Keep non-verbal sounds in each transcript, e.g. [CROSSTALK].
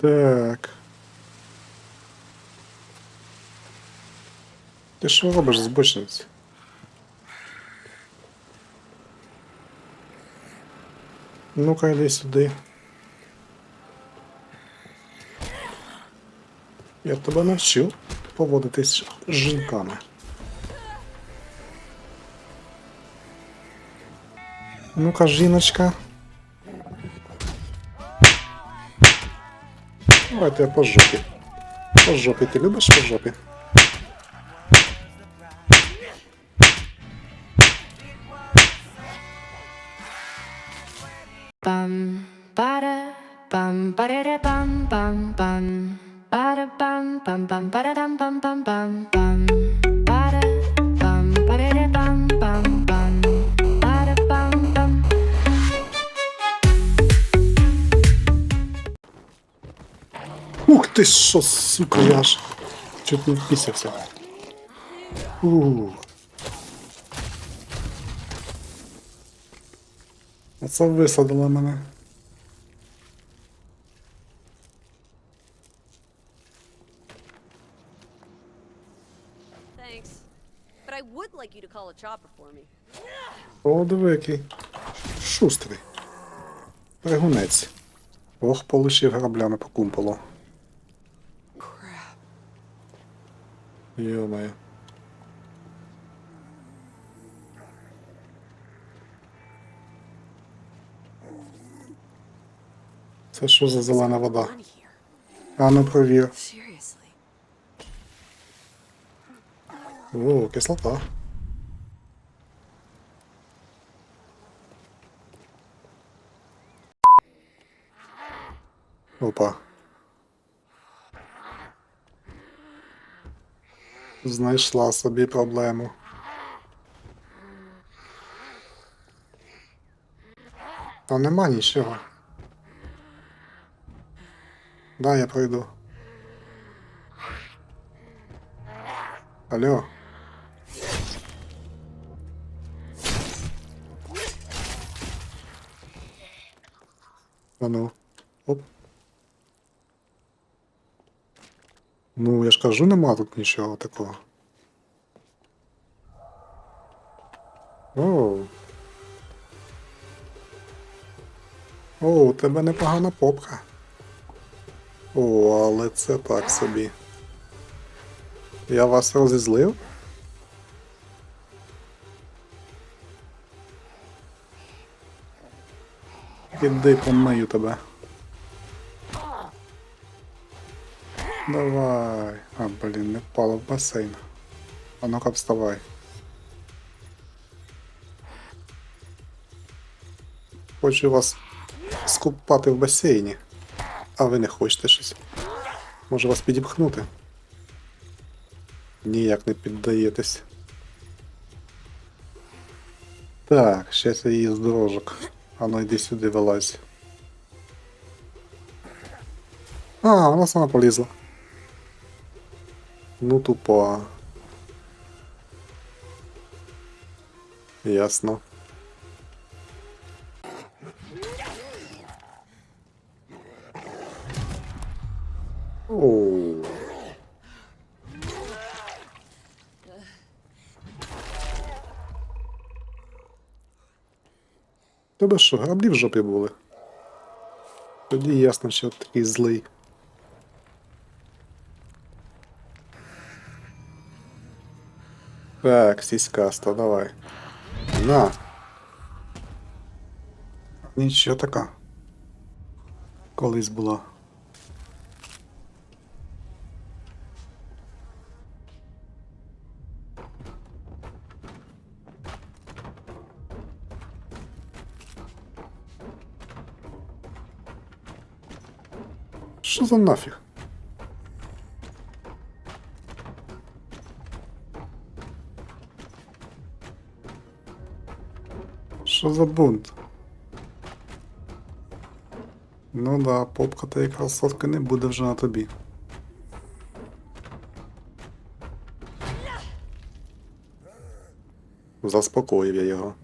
Так. Ти що робиш, збочинець? Ну-ка йди сюди. Я тебе навчив поводитись з жінками. Ну-ка, жіночка. Давайте я по жопі. По жопі, ти любиш по жопі? Bum ba da bum ba da da bum bum bum ba da bum bum bum ba da Ух ти що, сука, я аж чуть не впісявся. Ух. Оце висадило мене. О, диви який. Шустрий. Пригунець. Ох, получив граблями по кумполу. Йо-моє. Це що за зелена вода? А ну провір. О, кислота. Опа. Знайшла собі проблему. Та нема нічого. Да, я пройду. Алло. А ну. Оп. Ну, я ж кажу, нема тут нічого такого. Оу. О, у тебе непогана попка. О, але це так собі. Я вас розізлив? Іди помию тебе. Давай. А, блін, не впало в басейн. А ну-ка вставай. Хочу вас скупати в басейні. А ви не хочете щось. Може вас підіпхнути? Ніяк не піддаєтесь. Так, щас я її з дорожок. А ну йди сюди вилазь. А, вона сама полізла. Ну тупа. Ясно. Оу. Тебе що, граблі в жопі були? Тоді ясно, що такий злий. Так, сіськаста, давай. На. Нічого така. Колись була. Що за нафіг? Що за бунт? Ну да, попка та якраз сотка не буде вже на тобі. Заспокоїв я його.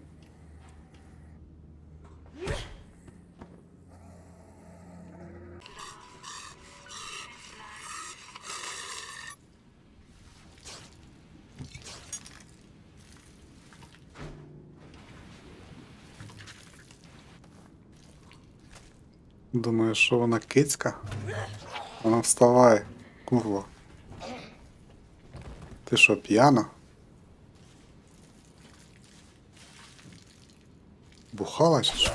Думаю, що вона кицька. Вона вставай, курва. Ти що, п'яна? Бухала чи що?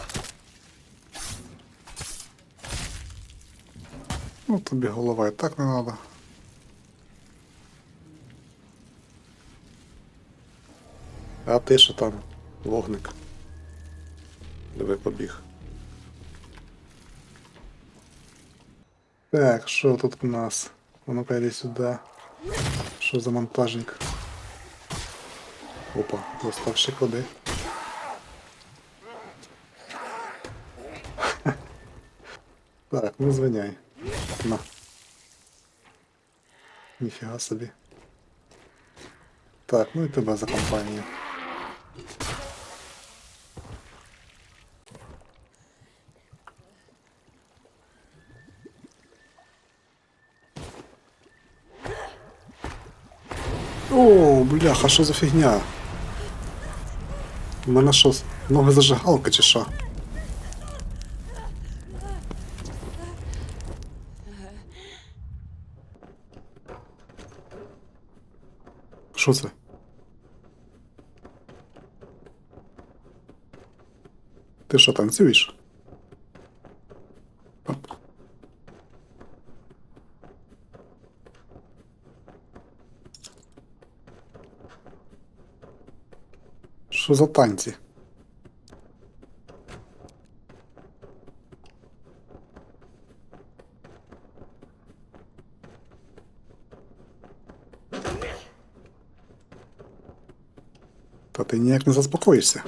Ну, тобі голова і так не треба. А ти що там, вогник? Диви побіг. Так, що тут у нас? А Ну-ка йди сюди. Що за монтажник? Опа, доставщик води. [LAUGHS] Так, не звиняй. На. Ніфіга собі. Так, ну і тебе за компанію. О, бляха, що за фігня? У мене що, ноги зажигалка чи що? Що це? Ти що, танцюєш? Що за танці? Та ти ніяк не заспокоїшся.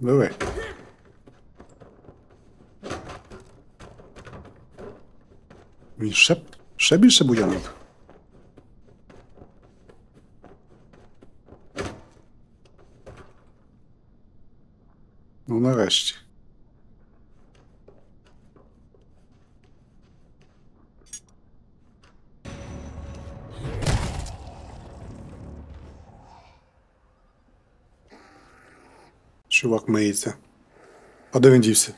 Диви. Він ще, ще більше буянив. Ну, нарешті. Чувак миється. А де він дівся?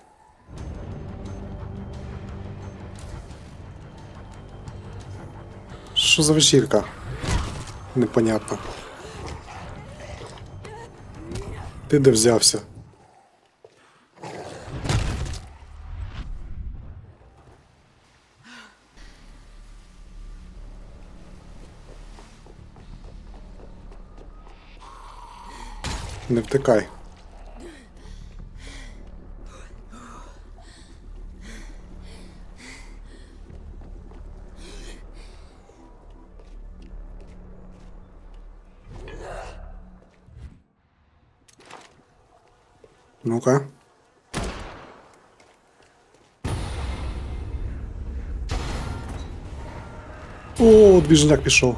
Що за вечірка? Непонятно. Ти де взявся? Не втикай. Ну-ка. О, двіжняк пішов.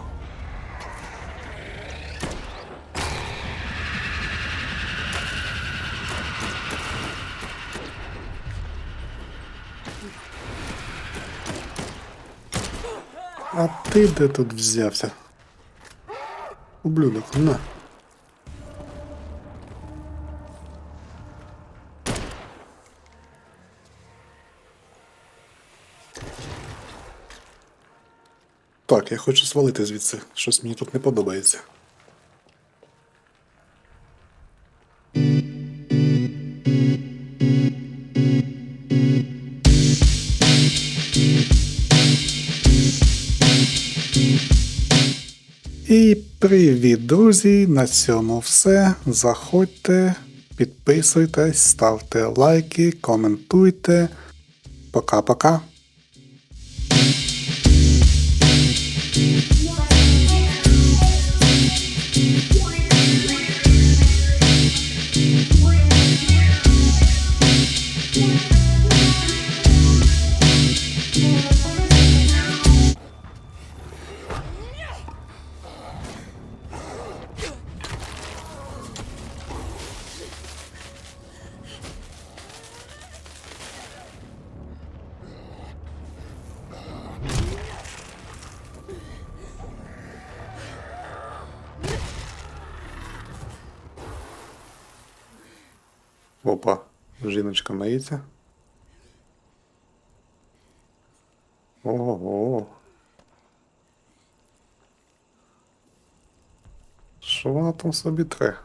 А ти де тут взявся? Ублюдок, на. Так, я хочу свалити звідси. Щось мені тут не подобається. Привіт, друзі! На цьому все. Заходьте, підписуйтесь, ставте лайки, коментуйте. Пока-пока. Опа, жіночка миється. Ого. Що вона там собі тре?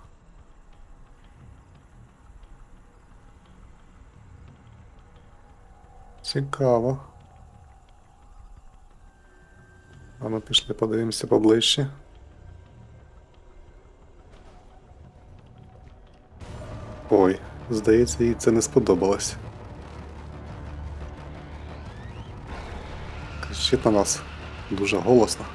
Цікаво. А ми пішли подивимося поближче. Здається, їй це не сподобалось. Кричить на нас дуже голосно.